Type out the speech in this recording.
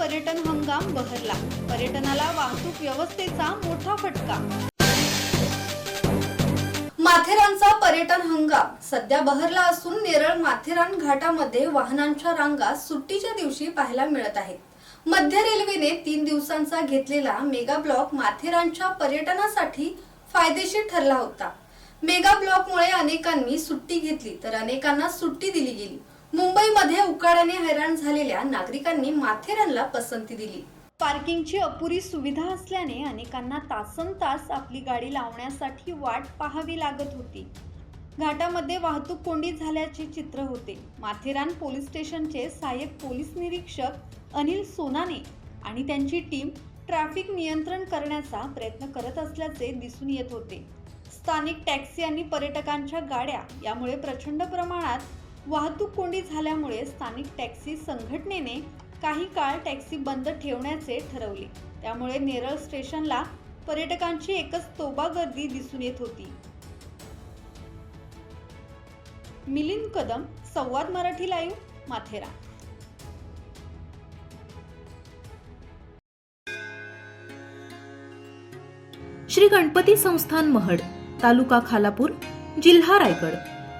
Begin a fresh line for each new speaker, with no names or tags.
पर्यटन हंगाम बहरला. पर्यटनाला वाहतूक व्यवस्थेचा मोठा फटका. माथेरानचा पर्यटन हंगाम सध्या बहरला असून नेरळ माथेरान घाटामध्ये वाहनांच्या रांगा सुट्टीच्या दिवशी पाहायला मिळत आहेत. मध्य रेल्वेने तीन दिवसांचा घेतलेला मेगा ब्लॉक माथेरानच्या पर्यटनासाठी फायदेशीर ठरला होता. मेगा ब्लॉकमुळे अनेकांनी सुट्टी घेतली तर अनेकांना सुट्टी दिली गेली. मुंबईमध्ये उकाड्याने हैराण झालेल्या नागरिकांनी माथेरानला पसंती दिली. पार्किंगची अपुरी सुविधा असल्याने अनेकांना तासन तास आपली गाडी लावण्यासाठी वाट पाहावी लागत होती. घाटामध्ये वाहतूक कोंडी झाल्याचे चित्र होते. माथेरान पोलीस स्टेशनचे सहाय्यक पोलीस निरीक्षक अनिल सोनाने आणि त्यांची टीम ट्रॅफिक नियंत्रण करण्याचा प्रयत्न करत असल्याचे दिसून येत होते. स्थानिक टॅक्सी आणि पर्यटकांच्या गाड्या यामुळे प्रचंड प्रमाणात वाहतूक कोंडी झाल्यामुळे स्थानिक टॅक्सी संघटनेने काही काळ टॅक्सी बंद ठेवण्याचे ठरवले. त्यामुळे नेरळ स्टेशनला पर्यटकांची एकच तोबा गर्दी दिसून येत होती. मिलिंद कदम संवाद मराठी लाईव्ह माथेरा.
श्री गणपती संस्थान महड तालुका खालापूर जिल्हा रायगड.